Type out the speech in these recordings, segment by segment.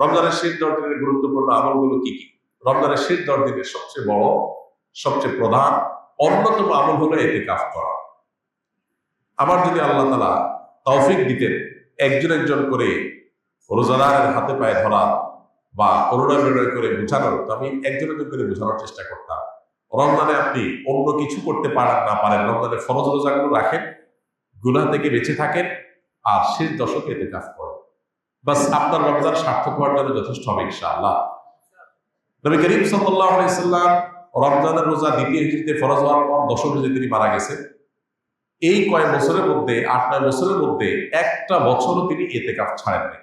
রমজানের শেষ দশ দিনের গুরুত্বপূর্ণ আমলগুলো কি কি? রমজানের শেষ দশ দিনের সবচেয়ে বড়, সবচেয়ে প্রধান, অন্যতম আমল হলো এতে কাজ করা। আমার যদি আল্লাহ তালা তৌফিক দিতেন, একজন একজন করে রোজাদারের হাতে পায়ে ধরা বা অনুনয় বিনয় করে বোঝানোর তো আমি একজন একজন করে বোঝানোর চেষ্টা করতাম। রমজানে আপনি অন্য কিছু করতে পারেন না পারেন রমজানে ফরজ রোজাগুলো রাখেন, গুনাহ থেকে বেঁচে থাকেন, আর শেষ দশকে এতে কাজ করেন। বাস আপনার রমজান সার্থক হওয়ার জন্য যথেষ্ট হবে, ইনশাআল্লাহ। নবী করিম সাল্লাল্লাহু আলাইহি সাল্লাম রমজানের রোজা দ্বিতীয় হিজরিতে ফরজ হওয়ার পর দশম হিজরিতে তিনি মারা গেছেন এই কয়েক বছরের মধ্যে, আট, নয় বছরের মধ্যে একটা বছরও তিনি এতে কাপ ছাড়েন নাই।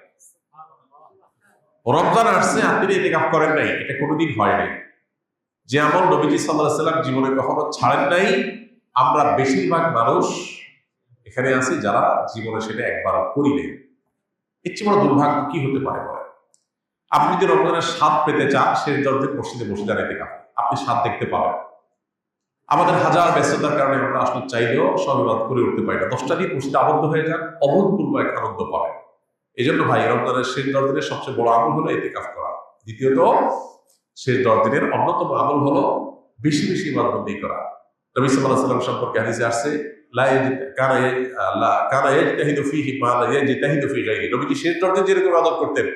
রমজান আসছে আর তিনি এতে কাপ করেন নাই, এটা কোনোদিন হয় নাই। যে আমল নবীজি সাল্লাহ সাল্লাম জীবনে কখনো ছাড়েন নাই, আমরা বেশিরভাগ মানুষ এখানে আছি যারা জীবনে সেটা একবার করি নাই। এর চেয়ে বড় দুর্ভাগ্য কি হতে পারে বলে আপনি যদি রমজানের স্বাদ পেতে চান শেষ দরজে মসজিদে বসে এতে কাপ আপনি স্বাদ দেখতে পাবেন। আমাদের হাজার ব্যস্ততার কারণে আমরা আসলে চাইলেও সবিবাদ করে উঠতে পারি না। দশটা দিন মসজিদে আবদ্ধ হয়ে যান, অভূতপূর্ব এক আনন্দ পাবেন। এই জন্য ভাই, রমজানের শেষ দশ দিনের সবচেয়ে বড় আমল হলো এতে কাজ করা। দ্বিতীয়ত, শেষ দশ দিনের অন্যতম আমল হলো বেশি বেশি ইবাদবন্দি করা। সাল্লাল্লাহু আলাইহি সাল্লাম সম্পর্কে হাদিসে আসছে নবীজি শেষ দশ যেরকম ইবাদত করতেন,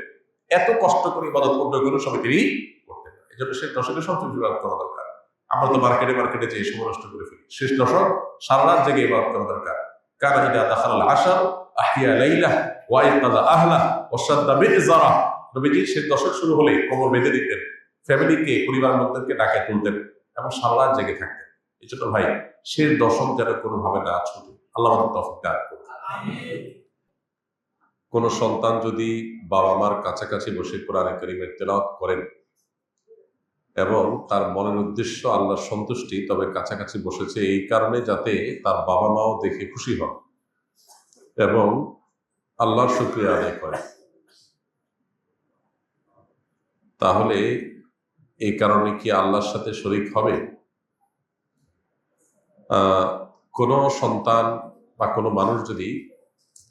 এত কষ্ট করে ইবাদত অন্য কোনো সময় তিনি করতেন। এই জন্য শেষ দশকের সবচেয়ে ইবাদত করা দরকার। আমরা তো মার্কেটে মার্কেটে যে সময় নষ্ট করে ফেলি। শেষ দশক সারা রাত জেগে ইবাদত করা দরকার। কানা ইদা দাখাল আশার আহিয়া লাইলা, ওয়া ইকাযা আহলা, ওয়া শাদ্দা মিযজারা নবীজি শেষ দশক শুরু হলে কোমর বেঁধে দিতেন। ফ্যামিলিকে পরিবার লোকদেরকে ডাকে তুলতেন এবং সারা রাত জেগে থাকতেন। এই জন্য ভাই শেষ দশক যেন কোনোভাবে না ছুটে, আল্লাহ তফিক দান করুন কোন সন্তান যদি বাবা মার কাছাকাছি বসে কোরআনে করিমের তেলাওয়াত করেন এবং তার মনের উদ্দেশ্য আল্লাহর সন্তুষ্টি, তবে কাছাকাছি বসেছে এই কারণে যাতে তার বাবা মাও দেখে খুশি হন এবং আল্লাহর শুক্রিয়া আদায় করে তাহলে এই কারণে কি আল্লাহর সাথে শরিক হবে? কোনো সন্তান বা কোনো মানুষ যদি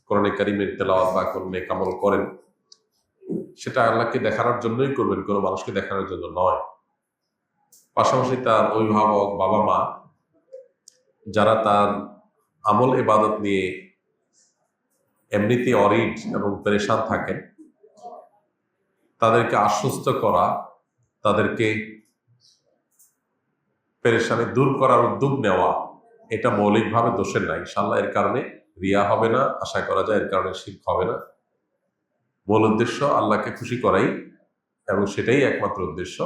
কোরআনে কারিমের তেলাওয়াত বা কোনো নেকামল করেন, সেটা আল্লাহকে দেখানোর জন্যই করবেন, কোনো মানুষকে দেখানোর জন্য নয়। পাশাপাশি তার অভিভাবক বাবা মা, যারা তার আমল ইবাদত নিয়ে এমনিতে অরিড এবং পরেশান থাকেন, তাদেরকে আশ্বস্ত করা, তাদেরকে পেরেশানি দূর করার উদ্যোগ নেওয়া এটা মৌলিকভাবে দোষের নাই ইনশাল্লাহ এর কারণে রিয়া হবে না, আশা করা যায় এর কারণে শিখ হবে না। মূল উদ্দেশ্য আল্লাহকে খুশি করাই এবং সেটাই একমাত্র উদ্দেশ্য।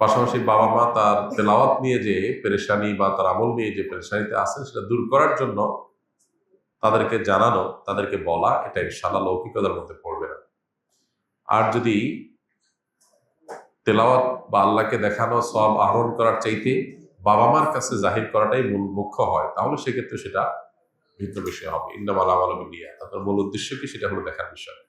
পাশাপাশি বাবা মা তার তেলাওয়াত নিয়ে যে পেরেশানি বা তার আমল নিয়ে যে পেরেশানিতে আছেন, সেটা দূর করার জন্য তাদেরকে জানানো, তাদেরকে বলা, এটা ইনশাল্লাহ লৌকিকতার মধ্যে পড়বে না। আর যদি তেলাওয়াত বা আল্লাহকে দেখানো সব আহরণ করার চাইতে বাবা মার কাছে জাহির করাটাই মূল মুখ্য হয়, তাহলে সেক্ষেত্রে সেটা ভিন্ন বিষয় হবে। ইন্দামাল আমল মিলিয়া তাদের মূল উদ্দেশ্য কি সেটা হলো দেখার বিষয়।